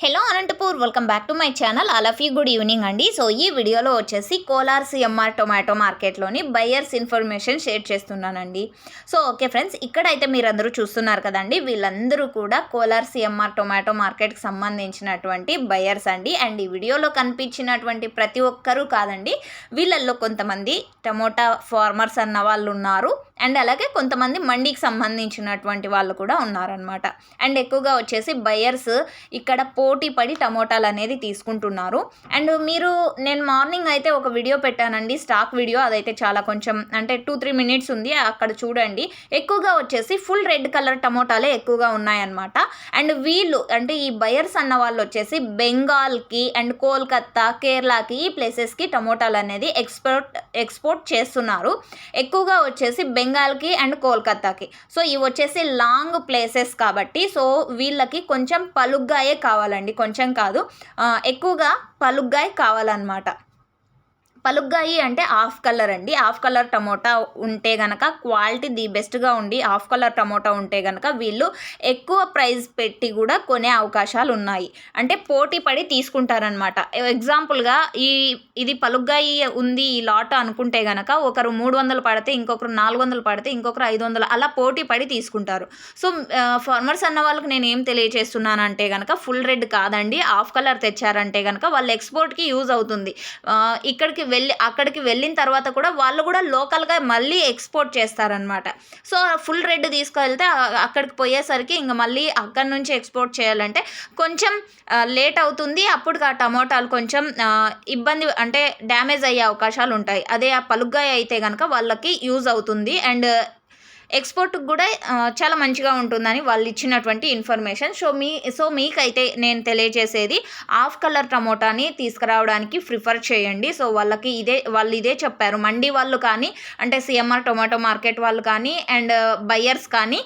Hello Anantapur welcome back to my channel. All you good evening అండి. So ఈ వీడియోలో వచ్చేసి కోలార్ సిఎంఆర్ టొమాటో మార్కెట్లోని బయ్యర్స్ ఇన్ఫర్మేషన్ షేర్ చేస్తున్నానండి. సో ఓకే ఫ్రెండ్స్ ఇక్కడైతే మీరందరూ చూస్తున్నారు కదండి. వీళ్ళందరూ కూడా కోలార్ సిఎంఆర్ టొమాటో మార్కెట్కి సంబంధించినటువంటి బయ్యర్స్ అండి. అండ్ ఈ వీడియోలో కనిపించినటువంటి ప్రతి ఒక్కరూ కాదండి వీళ్ళల్లో కొంతమంది టమోటా ఫార్మర్స్ అన్న వాళ్ళు ఉన్నారు. అండ్ అలాగే కొంతమంది మండీకి సంబంధించినటువంటి వాళ్ళు కూడా ఉన్నారనమాట అండ్ ఎక్కువగా వచ్చేసి బయర్స్ ఇక్కడ పోటీ పడి టమోటాలు అనేది తీసుకుంటున్నారు. అండ్ మీరు నేను మార్నింగ్ అయితే ఒక వీడియో పెట్టానండి స్టాక్ వీడియో అదైతే చాలా కొంచెం అంటే టూ త్రీ మినిట్స్ ఉంది అక్కడ చూడండి. ఎక్కువగా వచ్చేసి ఫుల్ రెడ్ కలర్ టమోటాలే ఎక్కువగా ఉన్నాయన్నమాట. అండ్ వీళ్ళు అంటే ఈ బయర్స్ అన్న వాళ్ళు వచ్చేసి బెంగాల్కి అండ్ కోల్కత్తా కేరళకి ఈ ప్లేసెస్కి టమోటాలు అనేది ఎక్స్పోర్ట్ ఎక్స్పోర్ట్ చేస్తున్నారు. ఎక్కువగా వచ్చేసి బెంగాల్కి అండ్ కోల్కతాకి. సో ఇవి వచ్చేసి లాంగ్ ప్లేసెస్ కాబట్టి సో వీళ్ళకి కొంచెం పలుగ్గాయే కావాలండి. కొంచెం కాదు. ఎక్కువగా పలుగ్గాయ కావాలన్నమాట. పలుగ్గాయి అంటే హాఫ్ కలర్ అండి. హాఫ్ కలర్ టమోటా ఉంటే గనక క్వాలిటీ ది బెస్ట్గా ఉండి హాఫ్ కలర్ టమోటా ఉంటే గనక వీళ్ళు ఎక్కువ ప్రైస్ పెట్టి కూడా కొనే అవకాశాలు ఉన్నాయి. అంటే పోటీ పడి తీసుకుంటారనమాట ఎగ్జాంపుల్గా ఈ ఇది పలుగ్గాయి ఉంది ఈ లాట్ అనుకుంటే గనక ఒకరు మూడు వందలు పడితే ఇంకొకరు నాలుగు వందలు పడితే ఇంకొకరు ఐదు వందలు అలా పోటీ పడి తీసుకుంటారు. సో ఫార్మర్స్ అన్న వాళ్ళకి నేను ఏం తెలియజేస్తున్నానంటే కనుక ఫుల్ రెడ్ కాదండి. హాఫ్ కలర్ తెచ్చారంటే కనుక వాళ్ళ ఎక్స్పోర్ట్కి యూజ్ అవుతుంది. ఇక్కడికి వెళ్ళి అక్కడికి వెళ్ళిన తర్వాత కూడా వాళ్ళు కూడా లోకల్గా మళ్ళీ ఎక్స్పోర్ట్ చేస్తారనమాట సో ఫుల్ రెడ్ తీసుకువెళ్తే అక్కడికి పోయేసరికి ఇంకా మళ్ళీ అక్కడి నుంచి ఎక్స్పోర్ట్ చేయాలంటే కొంచెం లేట్ అవుతుంది. అప్పుడు ఆ టమోటాలు కొంచెం ఇబ్బంది అంటే డ్యామేజ్ అయ్యే అవకాశాలు ఉంటాయి. అదే ఆ పలుగ్గా అయితే కనుక వాళ్ళకి యూజ్ అవుతుంది. అండ్ ఎక్స్పోర్ట్కి కూడా చాలా మంచిగా ఉంటుందని వాళ్ళు ఇచ్చినటువంటి ఇన్ఫర్మేషన్. సో మీ సో మీకైతే నేను తెలియజేసేది హాఫ్ కలర్ టమోటాని తీసుకురావడానికి ప్రిఫర్ చేయండి. సో వాళ్ళకి ఇదే వాళ్ళు ఇదే చెప్పారు. మండి వాళ్ళు కానీ అంటే సిఎంఆర్ టొమాటో మార్కెట్ వాళ్ళు కానీ అండ్ బయ్యర్స్ కానీ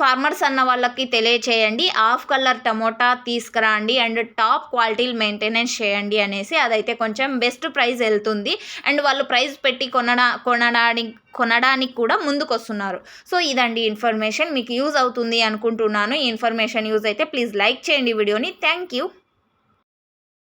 ఫార్మర్స్ అన్న వాళ్ళకి తెలియచేయండి. హాఫ్ కలర్ టమోటా తీసుకురండి అండ్ టాప్ క్వాలిటీలు మెయింటెనెన్స్ చేయండి అనేసి అదైతే కొంచెం బెస్ట్ ప్రైస్ వెళ్తుంది. అండ్ వాళ్ళు ప్రైస్ పెట్టి కొనడా కొనడానికి కొనడానికి కూడా ముందుకొస్తున్నారు. సో ఇదండి ఇన్ఫర్మేషన్. మీకు యూజ్ అవుతుంది అనుకుంటున్నాను. ఈ ఇన్ఫర్మేషన్ యూజ్ అయితే ప్లీజ్ లైక్ చేయండి వీడియోని. Thank you.